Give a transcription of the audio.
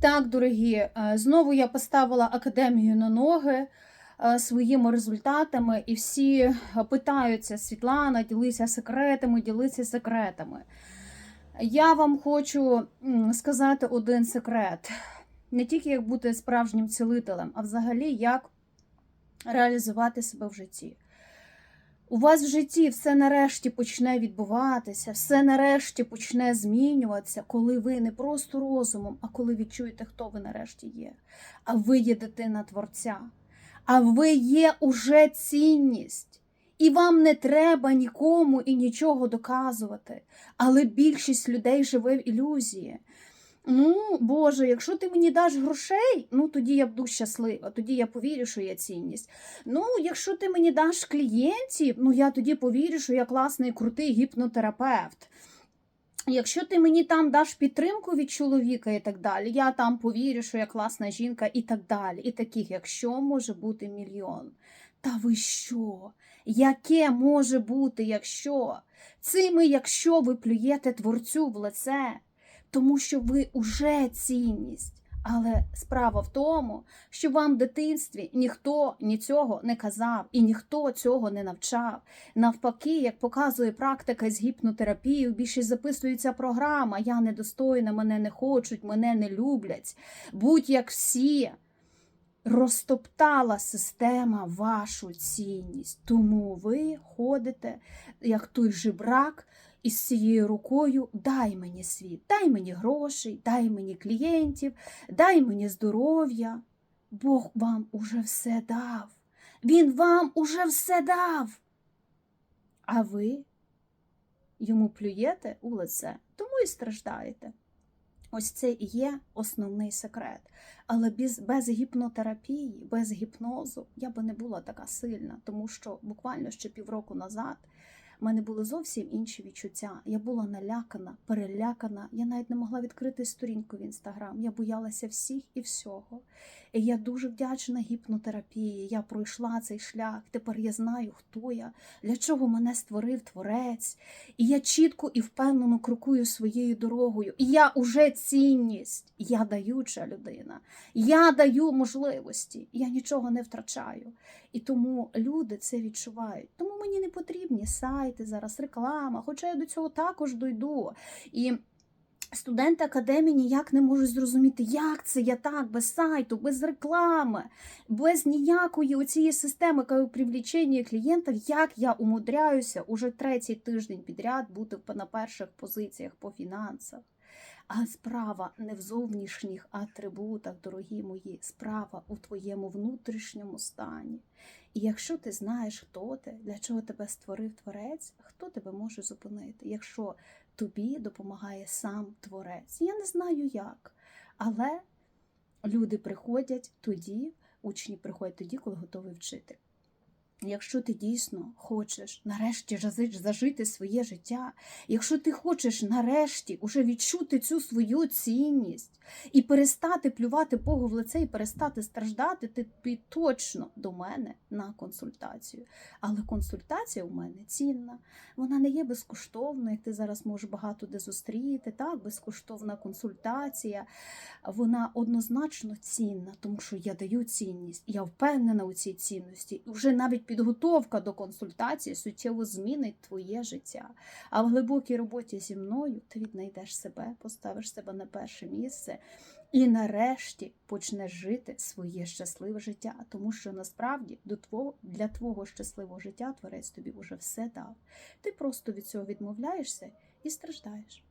Так, дорогі, е, знову я поставила академію на ноги е, своїми результатами, і всі е, питаються: Світлана, ділися секретами, ділися секретами. Я вам хочу сказати один секрет: не тільки як бути справжнім цілителем, а взагалі як реалізувати себе в житті. У вас в житті все нарешті почне відбуватися, все нарешті почне змінюватися, коли ви не просто розумом, а коли відчуєте, хто ви нарешті є. А ви є дитина Творця, а ви є уже цінність. І вам не треба нікому і нічого доказувати. Але більшість людей живе в ілюзії. Ну, Боже, якщо ти мені даш грошей, ну тоді я буду щаслива, тоді я повірю, що є цінність. Ну, якщо ти мені даш клієнтів, ну я тоді повірю, що я класний, крутий гіпнотерапевт. Якщо ти мені там даш підтримку від чоловіка і так далі, я там повірю, що я класна жінка і так далі. І таких, якщо може бути мільйон. Та ви що? Яке може бути, якщо? Цими, якщо ви плюєте творцю в лице, тому що ви уже цінність. Але справа в тому, що вам в дитинстві ніхто нічого не казав і ніхто цього не навчав. Навпаки, як показує практика з гіпнотерапією, більше записується програма Я недостойна, мене не хочуть, мене не люблять. Будь як всі. Розтоптала система вашу цінність, тому ви ходите, як той жебрак, із цією рукою дай мені світ, дай мені грошей, дай мені клієнтів, дай мені здоров'я. Бог вам уже все дав. Він вам уже все дав. А ви йому плюєте у лице, тому і страждаєте. Ось це і є основний секрет. Але без, без гіпнотерапії, без гіпнозу я би не була така сильна, тому що буквально ще півроку назад в мене були зовсім інші відчуття. Я була налякана, перелякана. Я навіть не могла відкрити сторінку в інстаграм. Я боялася всіх і всього. І я дуже вдячна гіпнотерапії. Я пройшла цей шлях. Тепер я знаю, хто я, для чого мене створив творець. І я чітко і впевнено крокую своєю дорогою. І я уже цінність. Я даюча людина. Я даю можливості. Я нічого не втрачаю. І тому люди це відчувають. Тому мені не потрібні сайти зараз, реклама, хоча я до цього також дойду. І Студенти академії ніяк не можуть зрозуміти, як це я так, без сайту, без реклами, без ніякої оцієї системи привлічення клієнтів, як я умудряюся уже третій тиждень підряд бути на перших позиціях по фінансах. А справа не в зовнішніх атрибутах, дорогі мої, справа у твоєму внутрішньому стані. І якщо ти знаєш, хто ти, для чого тебе створив творець, хто тебе може зупинити, якщо тобі допомагає сам творець. Я не знаю як, але люди приходять тоді, учні приходять тоді, коли готові вчити. Якщо ти дійсно хочеш нарешті зажити своє життя, якщо ти хочеш нарешті уже відчути цю свою цінність і перестати плювати Богу в лице і перестати страждати, ти, ти точно до мене на консультацію. Але консультація у мене цінна, вона не є безкоштовною, як ти зараз можеш багато де зустріти. Так, безкоштовна консультація, вона однозначно цінна, тому що я даю цінність, я впевнена у цій цінності. Вже навіть підготовка до консультації суттєво змінить твоє життя. А в глибокій роботі зі мною ти віднайдеш себе, поставиш себе на перше місце і нарешті почнеш жити своє щасливе життя. Тому що насправді до твого, для твого щасливого життя творець тобі вже все дав. Ти просто від цього відмовляєшся і страждаєш.